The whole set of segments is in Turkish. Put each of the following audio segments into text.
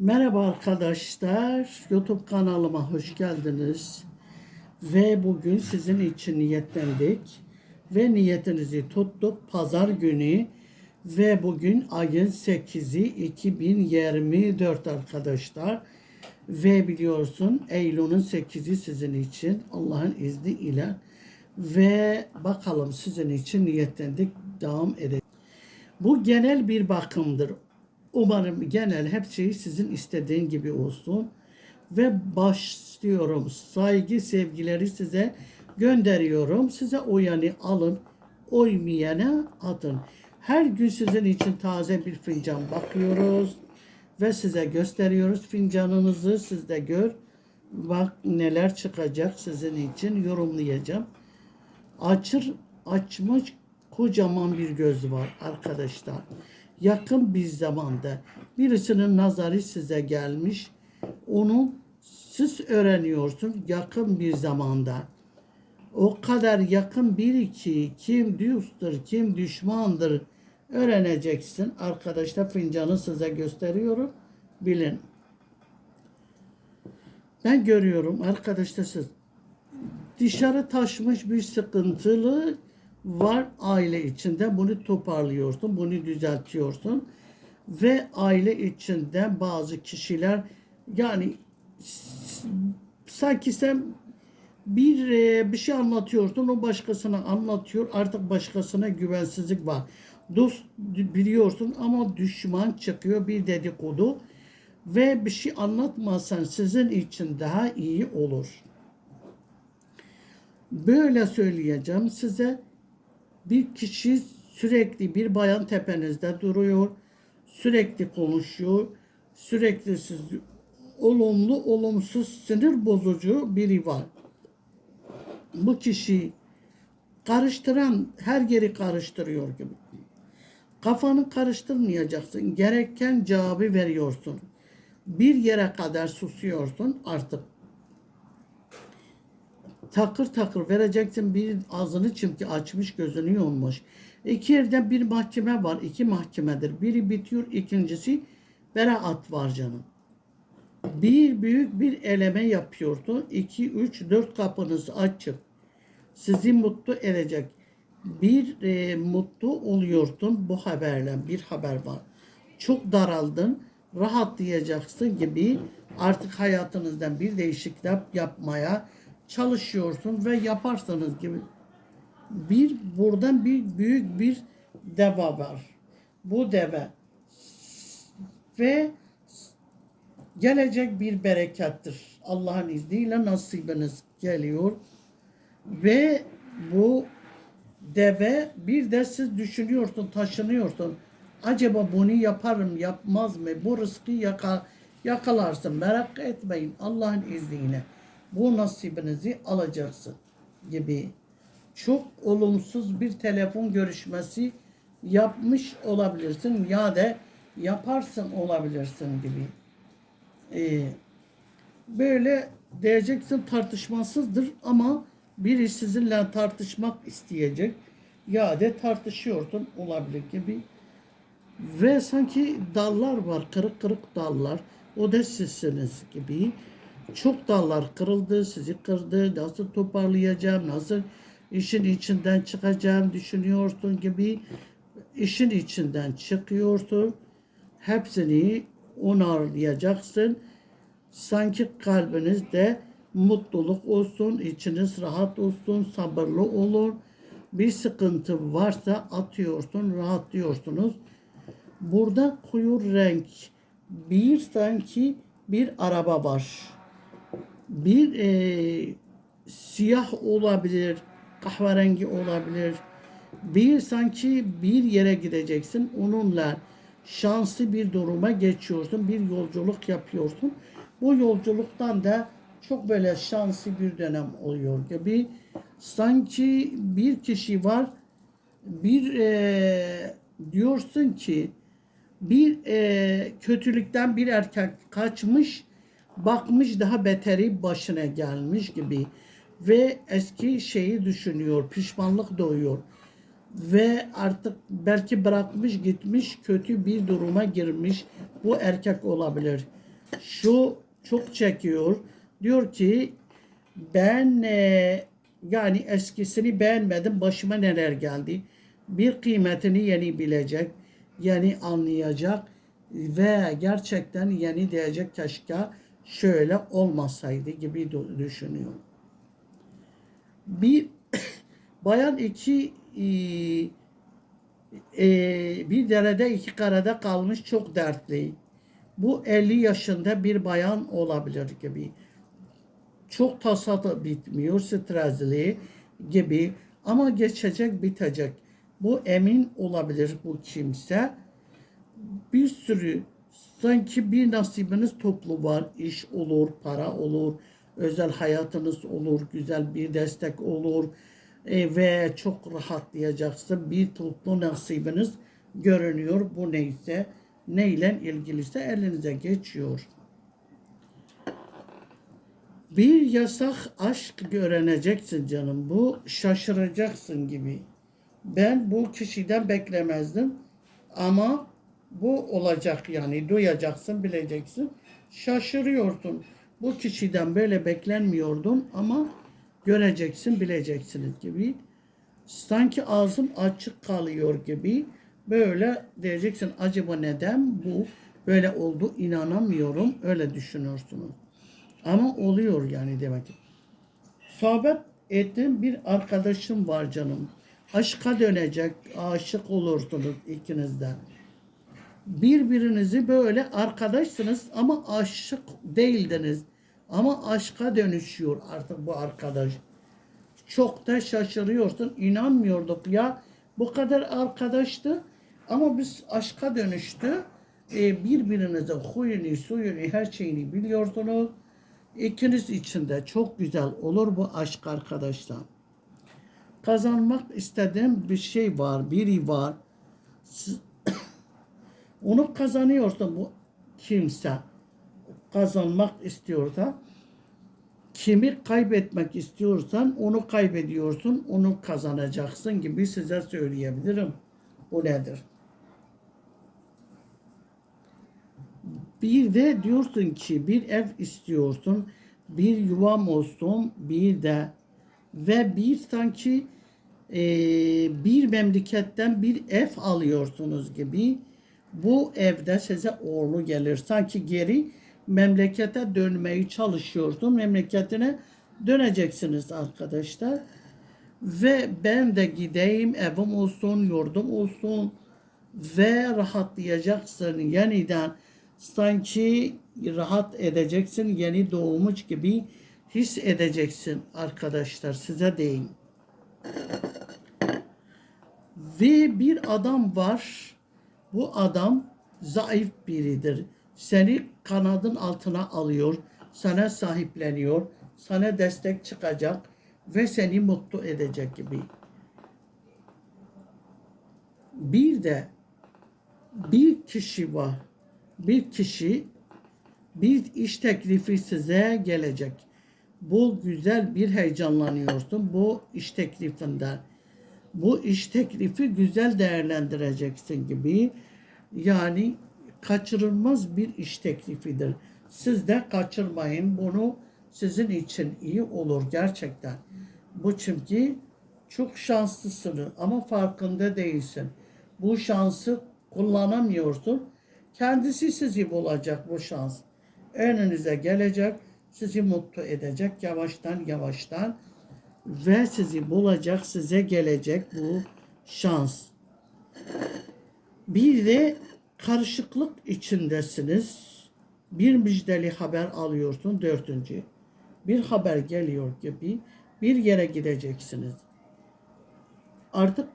Merhaba arkadaşlar. YouTube kanalıma hoş geldiniz. Ve bugün sizin için niyetlendik. Ve niyetinizi tuttuk. Pazar günü ve bugün ayın 8'i 2024 arkadaşlar. Ve biliyorsun Eylül'ün 8'i sizin için Allah'ın izniyle. Ve bakalım sizin için niyetlendik. Devam edelim. Bu genel bir bakımdır. Umarım genel her şey sizin istediğin gibi olsun. Ve başlıyorum. Saygı, sevgileri size gönderiyorum. Size uyanı alın, uymayana atın. Her gün sizin için taze bir fincan bakıyoruz. Ve size gösteriyoruz fincanınızı. Siz de gör. Bak neler çıkacak sizin için yorumlayacağım. Açır, açmış kocaman bir göz var arkadaşlar. Yakın bir zamanda birisinin nazarı size gelmiş. Onu siz öğreniyorsun yakın bir zamanda. O kadar yakın bir ki kim dosttur, kim düşmandır öğreneceksin. Arkadaşlar fincanı size gösteriyorum. Bilin. Ben görüyorum arkadaşlar siz dışarı taşmış bir sıkıntılı var aile içinde. Bunu toparlıyorsun, bunu düzeltiyorsun. Ve aile içinde bazı kişiler yani sanki sen bir e, bir şey anlatıyorsun, o başkasına anlatıyor. Artık başkasına güvensizlik var. Dost biliyorsun ama düşman çıkıyor bir dedikodu ve bir şey anlatmasan sizin için daha iyi olur. Böyle söyleyeceğim size. Bir kişi sürekli bir bayan tepenizde duruyor. Sürekli konuşuyor. Sürekli siz olumlu olumsuz sinir bozucu biri var. Bu kişi karıştıran her yeri karıştırıyor gibi. Kafanı karıştırmayacaksın. Gereken cevabı veriyorsun. Bir yere kadar susuyorsun artık takır takır vereceksin bir ağzını çünkü açmış gözünü yummuş. İki yerde bir mahkeme var. iki mahkemedir. Biri bitiyor ikincisi beraat var canım. Bir büyük bir eleme yapıyordu. İki, üç, dört kapınız açık. Sizi mutlu edecek. Bir e, mutlu oluyordun bu haberle. Bir haber var. Çok daraldın. Rahatlayacaksın gibi artık hayatınızdan bir değişiklik yapmaya çalışıyorsun ve yaparsanız gibi bir buradan bir büyük bir deve var. Bu deve ve gelecek bir berekettir. Allah'ın izniyle nasibiniz geliyor ve bu deve bir de siz düşünüyorsun, taşınıyorsun. Acaba bunu yaparım, yapmaz mı? Bu rızkı yaka, yakalarsın. Merak etmeyin Allah'ın izniyle bu nasibinizi alacaksın gibi çok olumsuz bir telefon görüşmesi yapmış olabilirsin ya da yaparsın olabilirsin gibi. Ee, böyle diyeceksin tartışmasızdır ama biri sizinle tartışmak isteyecek ya da tartışıyordun olabilir gibi. Ve sanki dallar var, kırık kırık dallar. O da sizsiniz gibi. Çok dallar kırıldı, sizi kırdı. Nasıl toparlayacağım, nasıl işin içinden çıkacağım düşünüyorsun gibi. işin içinden çıkıyorsun. Hepsini onarlayacaksın. Sanki kalbinizde mutluluk olsun, içiniz rahat olsun, sabırlı olun. Bir sıkıntı varsa atıyorsun, rahatlıyorsunuz. Burada koyu renk bir sanki bir araba var. Bir e, siyah olabilir, kahverengi olabilir. Bir sanki bir yere gideceksin. Onunla şanslı bir duruma geçiyorsun. Bir yolculuk yapıyorsun. Bu yolculuktan da çok böyle şanslı bir dönem oluyor gibi. Sanki bir kişi var. Bir e, diyorsun ki bir e, kötülükten bir erkek kaçmış, bakmış daha beteri başına gelmiş gibi ve eski şeyi düşünüyor, pişmanlık doğuyor ve artık belki bırakmış gitmiş kötü bir duruma girmiş bu erkek olabilir şu çok çekiyor. Diyor ki ben e, yani eskisini beğenmedim. Başıma neler geldi. Bir kıymetini yeni bilecek. Yeni anlayacak. Ve gerçekten yeni diyecek keşke şöyle olmasaydı gibi du- düşünüyor. Bir bayan iki e, e, bir derede iki karada kalmış çok dertli. Bu 50 yaşında bir bayan olabilir gibi. Çok tasada bitmiyor, stresli gibi. Ama geçecek, bitecek. Bu emin olabilir bu kimse. Bir sürü sanki bir nasibiniz toplu var. İş olur, para olur, özel hayatınız olur, güzel bir destek olur E, ve çok rahatlayacaksın. Bir toplu nasibiniz görünüyor. Bu neyse, neyle ilgiliyse elinize geçiyor. Bir yasak aşk öğreneceksin canım. Bu şaşıracaksın gibi. Ben bu kişiden beklemezdim. Ama bu olacak yani. Duyacaksın, bileceksin. Şaşırıyorsun. Bu kişiden böyle beklenmiyordun ama göreceksin, bileceksiniz gibi. Sanki ağzım açık kalıyor gibi. Böyle diyeceksin acaba neden bu böyle oldu inanamıyorum öyle düşünüyorsunuz. Ama oluyor yani demek ki. Sohbet ettiğim bir arkadaşım var canım. Aşka dönecek, aşık olursunuz ikiniz de. Birbirinizi böyle arkadaşsınız ama aşık değildiniz. Ama aşka dönüşüyor artık bu arkadaş. Çok da şaşırıyorsun. İnanmıyorduk ya. Bu kadar arkadaştı. Ama biz aşka dönüştü. Ee, birbirinizin huyunu, suyunu, her şeyini biliyorsunuz. İkiniz için de çok güzel olur bu aşk arkadaşlar. Kazanmak istediğim bir şey var, biri var. S- Onu kazanıyorsa bu kimse kazanmak istiyorsa kimi kaybetmek istiyorsan onu kaybediyorsun, onu kazanacaksın gibi size söyleyebilirim. Bu nedir? Bir de diyorsun ki bir ev istiyorsun, bir yuvam olsun, bir de ve bir sanki e, bir memleketten bir ev alıyorsunuz gibi bu evde size uğurlu gelir. Sanki geri memlekete dönmeyi çalışıyorsun. Memleketine döneceksiniz arkadaşlar. Ve ben de gideyim evim olsun, yurdum olsun ve rahatlayacaksın yeniden. Sanki rahat edeceksin, yeni doğmuş gibi his edeceksin arkadaşlar size deyin. Ve bir adam var. Bu adam zayıf biridir. Seni kanadın altına alıyor, sana sahipleniyor, sana destek çıkacak ve seni mutlu edecek gibi. Bir de bir kişi var. Bir kişi bir iş teklifi size gelecek. Bu güzel bir heyecanlanıyorsun bu iş teklifinden. Bu iş teklifi güzel değerlendireceksin gibi. Yani kaçırılmaz bir iş teklifidir. Siz de kaçırmayın bunu sizin için iyi olur gerçekten. Bu çünkü çok şanslısın ama farkında değilsin. Bu şansı kullanamıyorsun. Kendisi sizi bulacak bu şans. Önünüze gelecek, sizi mutlu edecek yavaştan yavaştan ve sizi bulacak, size gelecek bu şans. Bir de karışıklık içindesiniz. Bir müjdeli haber alıyorsun dördüncü. Bir haber geliyor gibi bir yere gideceksiniz. Artık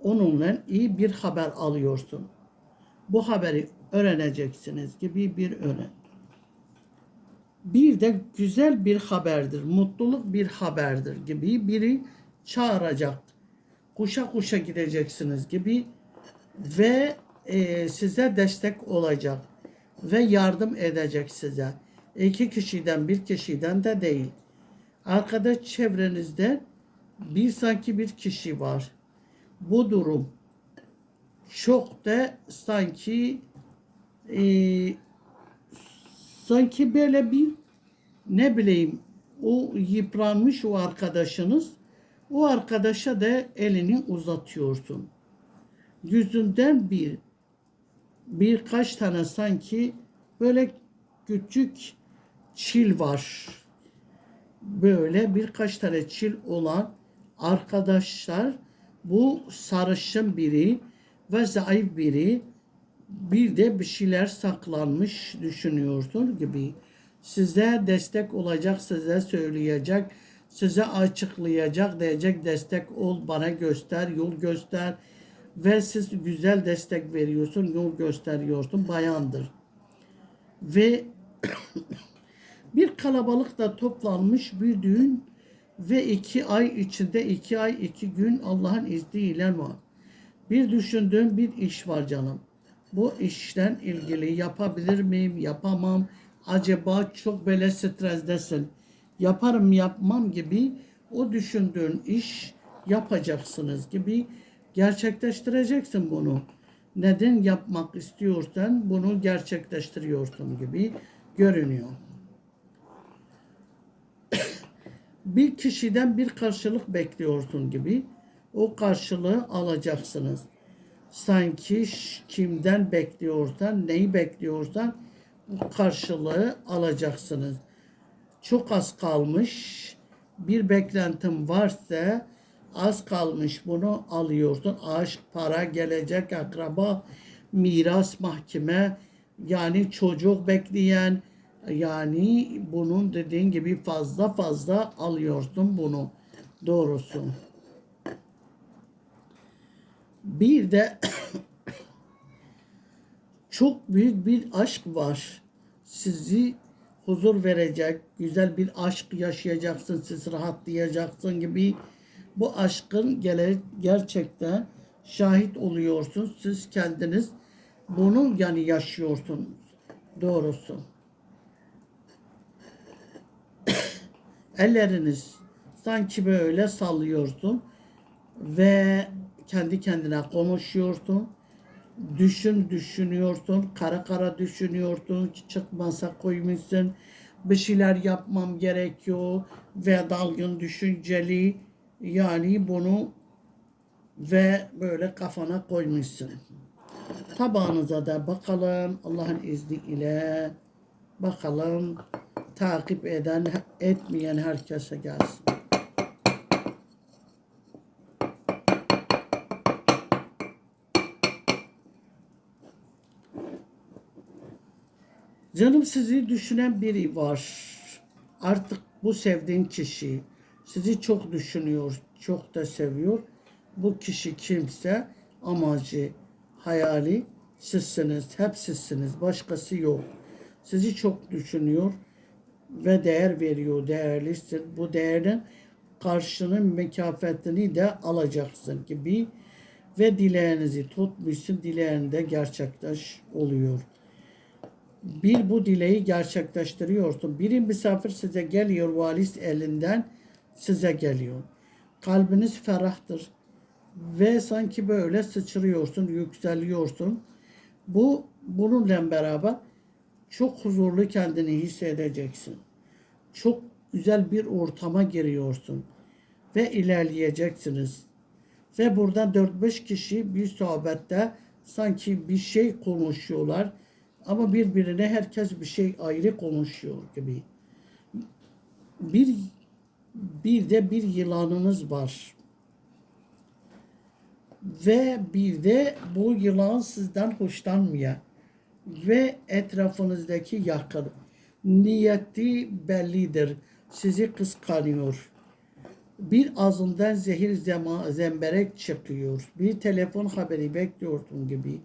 onunla iyi bir haber alıyorsun. Bu haberi öğreneceksiniz gibi bir öğren. Bir de güzel bir haberdir, mutluluk bir haberdir gibi biri çağıracak. Kuşa kuşa gideceksiniz gibi ve e, size destek olacak ve yardım edecek size. İki kişiden bir kişiden de değil. Arkadaş çevrenizde bir sanki bir kişi var. Bu durum çok da sanki e, Sanki böyle bir ne bileyim o yıpranmış o arkadaşınız o arkadaşa da elini uzatıyorsun. Yüzünden bir birkaç tane sanki böyle küçük çil var. Böyle birkaç tane çil olan arkadaşlar bu sarışın biri ve zayıf biri bir de bir şeyler saklanmış düşünüyorsun gibi. Size destek olacak, size söyleyecek, size açıklayacak, diyecek destek ol, bana göster, yol göster ve siz güzel destek veriyorsun, yol gösteriyorsun, bayandır. Ve bir kalabalık da toplanmış bir düğün ve iki ay içinde iki ay iki gün Allah'ın izniyle var. Bir düşündüğüm bir iş var canım. Bu işten ilgili yapabilir miyim, yapamam. Acaba çok böyle stresdesin. Yaparım, yapmam gibi o düşündüğün iş yapacaksınız gibi gerçekleştireceksin bunu. Neden yapmak istiyorsan bunu gerçekleştiriyorsun gibi görünüyor. bir kişiden bir karşılık bekliyorsun gibi o karşılığı alacaksınız. Sanki kimden bekliyorsan, neyi bekliyorsan karşılığı alacaksınız. Çok az kalmış. Bir beklentim varsa az kalmış bunu alıyorsun. Aşk, para, gelecek, akraba, miras, mahkeme yani çocuk bekleyen yani bunun dediğin gibi fazla fazla alıyorsun bunu doğrusu. Bir de çok büyük bir aşk var. Sizi huzur verecek, güzel bir aşk yaşayacaksın, siz rahatlayacaksın gibi bu aşkın gele, gerçekten şahit oluyorsunuz. Siz kendiniz bunu yani yaşıyorsunuz doğrusu. Elleriniz sanki böyle sallıyorsun ve kendi kendine konuşuyorsun. Düşün düşünüyorsun, kara kara düşünüyorsun, çıkmasa koymuşsun, bir şeyler yapmam gerekiyor ve dalgın düşünceli yani bunu ve böyle kafana koymuşsun. Tabağınıza da bakalım Allah'ın izniyle bakalım takip eden etmeyen herkese gelsin. Canım sizi düşünen biri var. Artık bu sevdiğin kişi sizi çok düşünüyor, çok da seviyor. Bu kişi kimse amacı, hayali sizsiniz, hep sizsiniz, başkası yok. Sizi çok düşünüyor ve değer veriyor, değerlisin. Bu değerin karşının mükafatını da alacaksın gibi ve dileğinizi tutmuşsun, dileğinde gerçekleş oluyor bir bu dileği gerçekleştiriyorsun. Bir misafir size geliyor valis elinden size geliyor. Kalbiniz ferahtır ve sanki böyle sıçrıyorsun, yükseliyorsun. Bu bununla beraber çok huzurlu kendini hissedeceksin. Çok güzel bir ortama giriyorsun ve ilerleyeceksiniz. Ve burada 4-5 kişi bir sohbette sanki bir şey konuşuyorlar ama birbirine herkes bir şey ayrı konuşuyor gibi. Bir bir de bir yılanınız var. Ve bir de bu yılan sizden hoşlanmıyor. Ve etrafınızdaki yakın. Niyeti bellidir. Sizi kıskanıyor. Bir ağzından zehir zema, zemberek çıkıyor. Bir telefon haberi bekliyorsun gibi.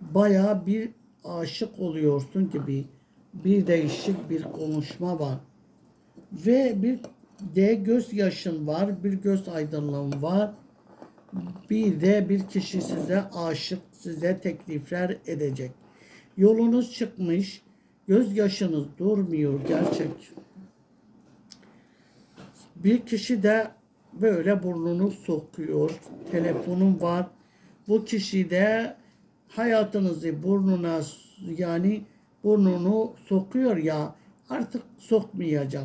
Bayağı bir aşık oluyorsun gibi bir değişik bir konuşma var. Ve bir de göz yaşın var, bir göz aydınlığın var. Bir de bir kişi size aşık, size teklifler edecek. Yolunuz çıkmış, göz yaşınız durmuyor gerçek. Bir kişi de böyle burnunu sokuyor. Telefonun var. Bu kişi de hayatınızı burnuna yani burnunu sokuyor ya artık sokmayacak.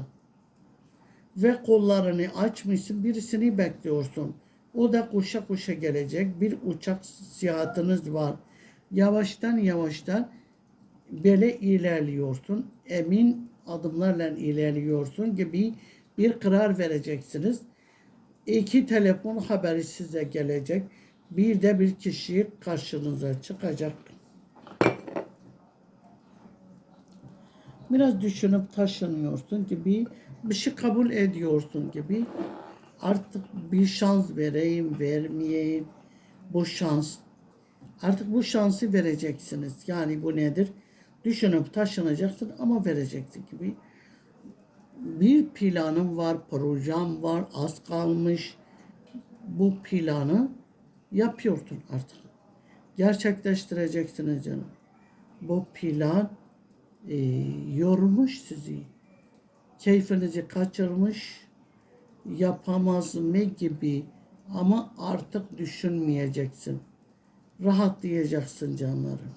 Ve kollarını açmışsın birisini bekliyorsun. O da koşa koşa gelecek. Bir uçak seyahatiniz var. Yavaştan yavaştan böyle ilerliyorsun. Emin adımlarla ilerliyorsun gibi bir karar vereceksiniz. İki telefon haberi size gelecek. Bir de bir kişi karşınıza çıkacak. Biraz düşünüp taşınıyorsun gibi bir şey kabul ediyorsun gibi. Artık bir şans vereyim vermeyeyim. Bu şans. Artık bu şansı vereceksiniz. Yani bu nedir? Düşünüp taşınacaksın ama vereceksin gibi. Bir planım var projem var az kalmış. Bu planı yapıyorsun artık gerçekleştireceksiniz canım bu plan e, yormuş sizi. Keyfinizi kaçırmış, yapamaz mı gibi ama artık düşünmeyeceksin. Rahatlayacaksın canlarım.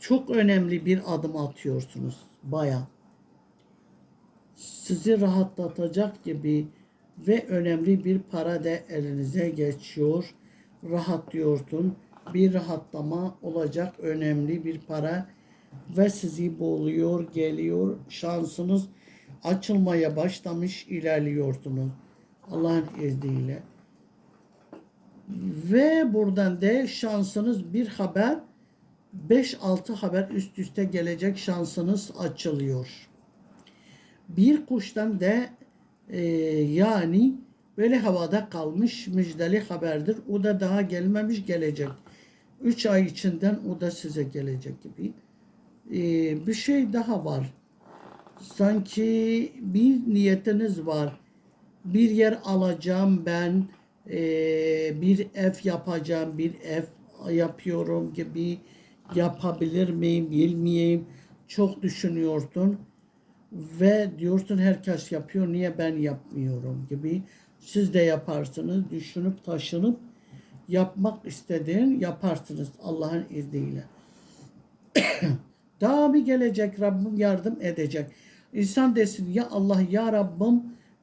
Çok önemli bir adım atıyorsunuz. Baya. Sizi rahatlatacak gibi ve önemli bir para da elinize geçiyor. Rahatlıyorsun bir rahatlama olacak önemli bir para ve sizi boğuluyor, geliyor. Şansınız açılmaya başlamış, ilerliyorsunuz. Allah'ın izniyle. Ve buradan da şansınız bir haber, 5-6 haber üst üste gelecek şansınız açılıyor. Bir kuştan da e, yani böyle havada kalmış müjdeli haberdir. O da daha gelmemiş gelecek. 3 ay içinden o da size gelecek gibi. Ee, bir şey daha var. Sanki bir niyetiniz var. Bir yer alacağım ben, ee, bir ev yapacağım, bir ev yapıyorum gibi yapabilir miyim, bilmeyeyim. Çok düşünüyorsun ve diyorsun herkes yapıyor niye ben yapmıyorum gibi. Siz de yaparsınız, düşünüp taşınıp yapmak istediğin yaparsınız Allah'ın izniyle. Daha bir gelecek Rabbim yardım edecek. İnsan desin ya Allah ya Rabbim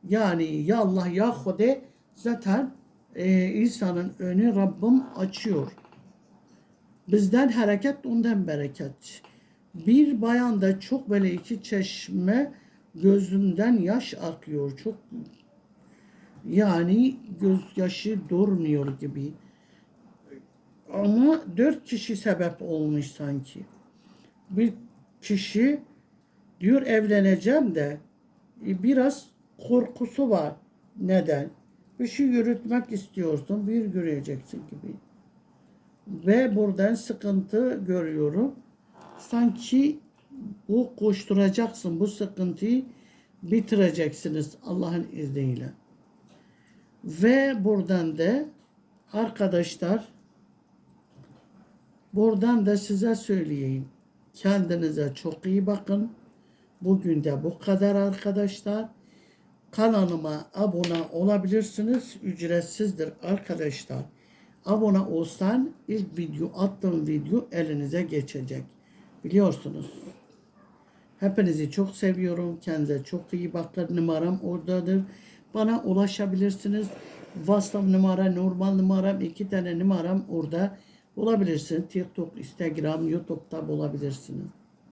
yani ya Allah ya Hude zaten e, insanın önü Rabbim açıyor. Bizden hareket ondan bereket. Bir bayanda çok böyle iki çeşme gözünden yaş akıyor. Çok yani gözyaşı durmuyor gibi. Ama dört kişi sebep olmuş sanki. Bir kişi diyor evleneceğim de e, biraz korkusu var. Neden? Bir şey yürütmek istiyorsun, bir göreceksin gibi. Ve buradan sıkıntı görüyorum. Sanki bu koşturacaksın, bu sıkıntıyı bitireceksiniz Allah'ın izniyle. Ve buradan da arkadaşlar Buradan da size söyleyeyim. Kendinize çok iyi bakın. Bugün de bu kadar arkadaşlar. Kanalıma abone olabilirsiniz. Ücretsizdir arkadaşlar. Abone olsan ilk video attığım video elinize geçecek. Biliyorsunuz. Hepinizi çok seviyorum. Kendinize çok iyi bakın. Numaram oradadır. Bana ulaşabilirsiniz. WhatsApp numara, normal numaram, iki tane numaram orada bulabilirsiniz. TikTok, Instagram, YouTube'da bulabilirsiniz.